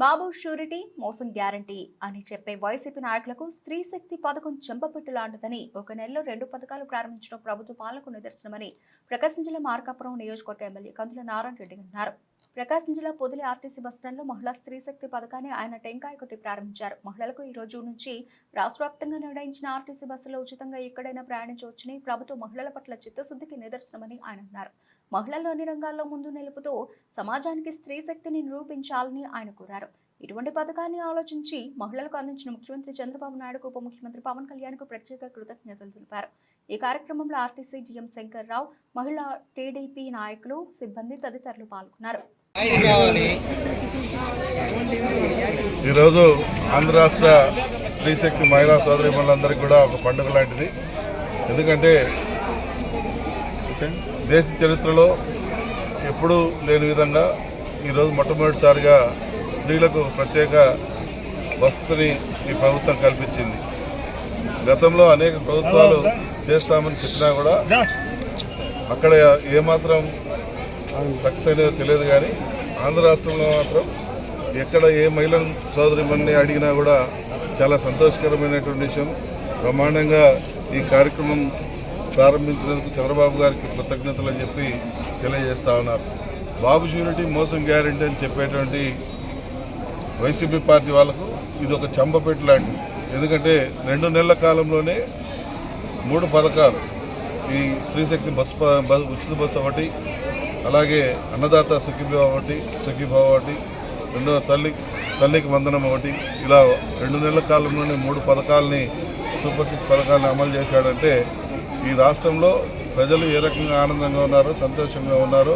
బాబు surety మోసం guarantee అని చెప్పే వైసీపీ నాయకులకు స్త్రీ శక్తి పథకం చెంపపెట్టు లాంటిదని ఒక నెలలో రెండు పథకాలు ప్రారంభించడం ప్రభుత్వ పాలనకు నిదర్శనమని ప్రకాశం జిల్లా మార్కాపురం నియోజకవర్గ ఎమ్మెల్యే కందుల నారాయణ రెడ్డి అన్నారు. ప్రకాశం జిల్లా పొదిలి ఆర్టీసీ బస్టాండ్లో మహిళా స్త్రీ శక్తి పథకాన్ని ఆయన టెంకాయ కొట్టి ప్రారంభించారు. మహిళలకు ఈ రోజు నుంచి రాష్ట్ర వ్యాప్తంగా నిర్ణయించిన ఆర్టీసీ బస్సులో ఉచితంగా ఎక్కడైనా ప్రయాణించవచ్చని ప్రభుత్వ మహిళల పట్ల చిత్తశుద్ధికి నిదర్శనమని ఆయన అన్నారు. మహిళలు అన్ని రంగాల్లో ముందు నిలుపుతూ సమాజానికి స్త్రీ శక్తిని నిరూపించాలని ఆయన కోరారు. ఇటువంటి పథకాన్ని ఆలోచించి మహిళలకు అందించిన ముఖ్యమంత్రి చంద్రబాబు నాయుడుకు ఉప ముఖ్యమంత్రి పవన్ కళ్యాణ్కు ప్రత్యేక కృతజ్ఞతలు తెలిపారు. ఈ కార్యక్రమంలో ఆర్టీసీ జీఎం శంకర్ రావు మహిళా టీడీపీ నాయకులు సిబ్బంది తదితరులు పాల్గొన్నారు. ఈరోజు ఆంధ్ర రాష్ట్ర స్త్రీ శక్తి మహిళా సోదరి మనందరికీ కూడా ఒక పండుగ లాంటిది. ఎందుకంటే దేశ చరిత్రలో ఎప్పుడూ లేని విధంగా ఈరోజు మొట్టమొదటిసారిగా స్త్రీలకు ప్రత్యేక వసతిని ఈ ప్రభుత్వం కల్పించింది. గతంలో అనేక ప్రభుత్వాలు చేస్తామని చెప్పినా కూడా అక్కడ ఏమాత్రం సక్సెస్ అనేది తెలియదు కానీ ఆంధ్ర రాష్ట్రంలో మాత్రం ఎక్కడ ఏ మహిళ సోదరి మన్ని అడిగినా కూడా చాలా సంతోషకరమైనటువంటి విషయం. బ్రహ్మాండంగా ఈ కార్యక్రమం ప్రారంభించినందుకు చంద్రబాబు గారికి కృతజ్ఞతలు అని చెప్పి తెలియజేస్తా ఉన్నారు. బాబు షూరిటీ మోసం గ్యారంటీ అని చెప్పేటువంటి వైసీపీ పార్టీ వాళ్ళకు ఇది ఒక చంపపెట్టు లాంటిది. ఎందుకంటే రెండు నెలల కాలంలోనే మూడు పథకాలు. ఈ స్త్రీశక్తి బస్ బస్ ఉచిత బస్సు ఒకటి అలాగే అన్నదాత సుఖీభావ ఒకటి సుఖీభావ ఒకటి రెండో తల్లి తల్లికి వందనం ఒకటి. ఇలా రెండు నెలల కాలంలోనే మూడు పథకాలని సూపర్ సిక్స్ పథకాలను అమలు చేశాడంటే ఈ రాష్ట్రంలో ప్రజలు ఏ రకంగా ఆనందంగా ఉన్నారో సంతోషంగా ఉన్నారో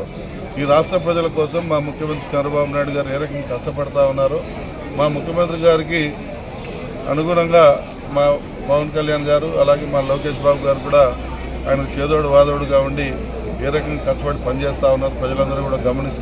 ఈ రాష్ట్ర ప్రజల కోసం మా ముఖ్యమంత్రి చంద్రబాబు నాయుడు గారు ఏ రకంగా కష్టపడతా ఉన్నారో మా ముఖ్యమంత్రి గారికి అనుగుణంగా మా పవన్ కళ్యాణ్ గారు అలాగే మా లోకేష్ బాబు గారు కూడా ఆయన చేదోడు వాదోడుగా ఉండి ఏ రకంగా కష్టపడి పనిచేస్తూ ఉన్నారు ప్రజలందరూ కూడా గమనిస్తూ